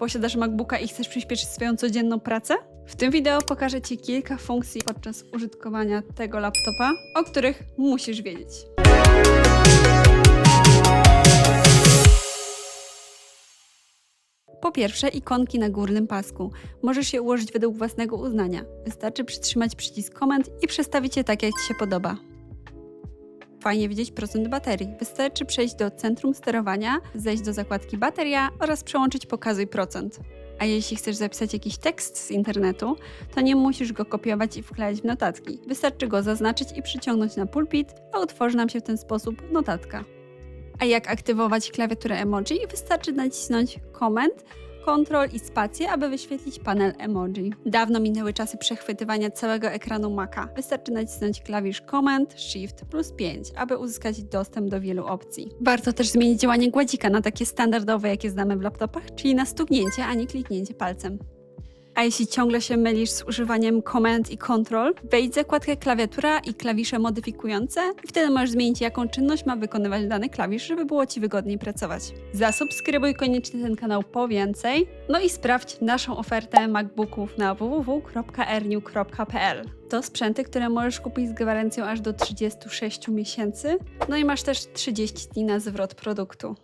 Posiadasz MacBooka i chcesz przyspieszyć swoją codzienną pracę? W tym wideo pokażę Ci kilka funkcji podczas użytkowania tego laptopa, o których musisz wiedzieć. Po pierwsze, ikonki na górnym pasku. Możesz je ułożyć według własnego uznania. Wystarczy przytrzymać przycisk komend i przestawić je tak, jak Ci się podoba. Fajnie widzieć procent baterii. Wystarczy przejść do centrum sterowania, zejść do zakładki bateria oraz przełączyć pokazuj procent. A jeśli chcesz zapisać jakiś tekst z internetu, to nie musisz go kopiować i wklejać w notatki. Wystarczy go zaznaczyć i przyciągnąć na pulpit, a utworzy nam się w ten sposób notatka. A jak aktywować klawiaturę emoji? Wystarczy nacisnąć Command, Ctrl i spację, aby wyświetlić panel emoji. Dawno minęły czasy przechwytywania całego ekranu Maca. Wystarczy nacisnąć klawisz Command, Shift plus 5, aby uzyskać dostęp do wielu opcji. Warto też zmienić działanie gładzika na takie standardowe, jakie znamy w laptopach, czyli na stuknięcie, a nie kliknięcie palcem. A jeśli ciągle się mylisz z używaniem Command i Control, wejdź zakładkę klawiatura i klawisze modyfikujące i wtedy możesz zmienić, jaką czynność ma wykonywać dany klawisz, żeby było Ci wygodniej pracować. Zasubskrybuj koniecznie ten kanał po więcej, no i sprawdź naszą ofertę MacBooków na www.erniu.pl. To sprzęty, które możesz kupić z gwarancją aż do 36 miesięcy, no i masz też 30 dni na zwrot produktu.